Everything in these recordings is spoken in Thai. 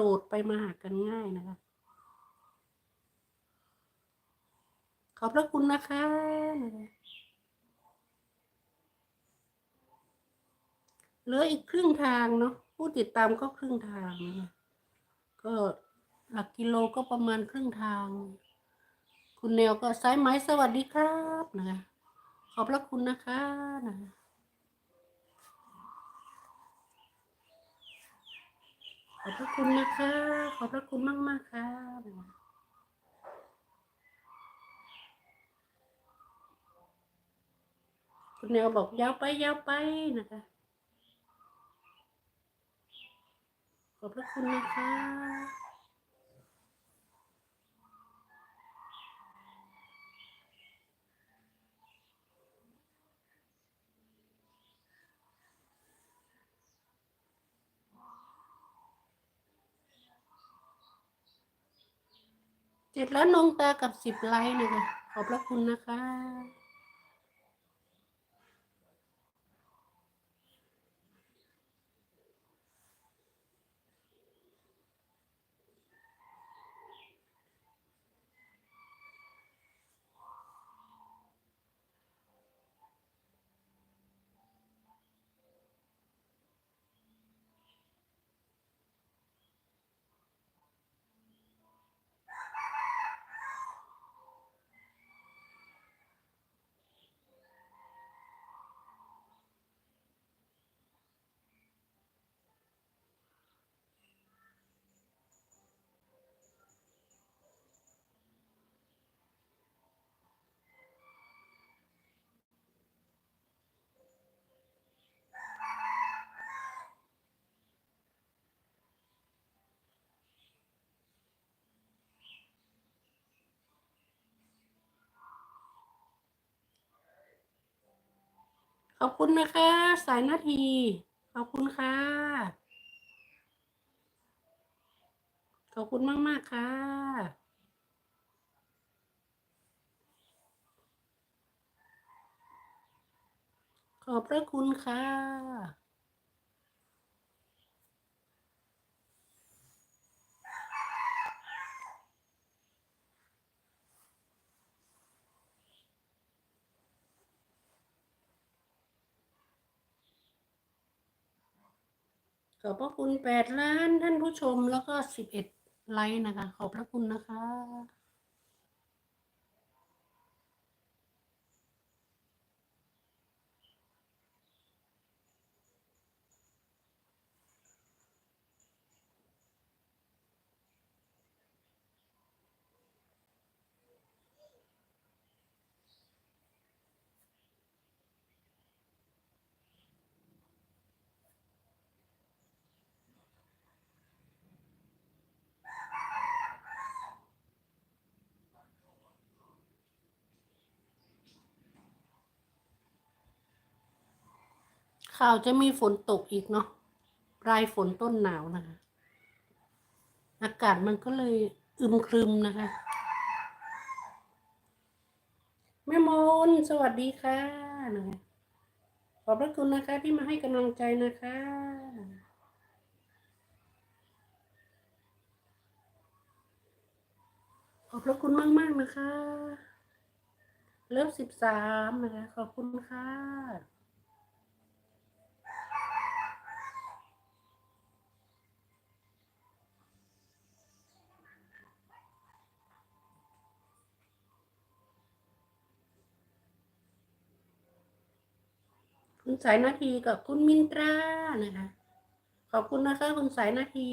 โดดไปมาหากันง่ายนะคะ ขอบพระคุณนะคะเหลืออีกครึ่งทางเนาะผู้ติดตามก็ครึ่งทางนะก็หลักกิโลก็ประมาณครึ่งทาง คุณแนวก็สายไหมสวัสดีครับนะคะขอบพระคุณนะคะนะคะ ขอบพระคุณนะคะ ขอบพระคุณมากมากค่ะคุณแนวบอกยาวไปยาวไปนะคะ ขอบพระคุณนะคะ เจ็ดล้านนงตากับสิบไลค์นะคะขอบพระคุณนะคะ ขอบคุณนะคะ สายนาที ขอบคุณค่ะ ขอบคุณมากมากๆค่ะ ขอบพระคุณค่ะ ขอบพระคุณแปดล้านท่านผู้ชมแล้วก็สิบเอ็ดไลค์นะคะ ขอบพระคุณนะคะ ข่าวจะมีฝนตกอีกเนาะปลายฝนต้นหนาวนะคะ อากาศมันก็เลยอึมครึมนะคะ แม่มนสวัสดีค่ะนะคะขอบพระคุณนะคะที่มาให้กำลังใจนะคะขอบพระคุณมากมากนะคะ เลิฟสิบสามนะคะ ขอบคุณค่ะ คุณสายนาทีกับคุณมินตรานะคะ ขอบคุณนะคะ คุณสายนาที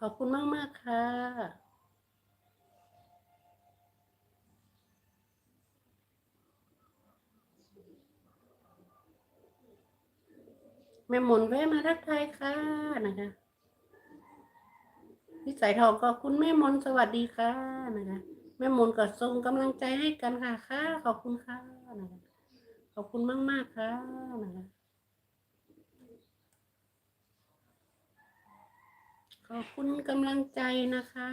ขอบคุณมากมากค่ะแม่หมุนแวะมาทักทายค่ะนะคะพี่สายทองก็คุณแม่มนสวัสดีค่ะนะคะแม่มนก็ส่งกำลังใจให้กันค่ะค่ะขอบคุณค่ะนะคะ อบคุณมากมากค่ะนะคะขอบคุณกำลังใจนะคะ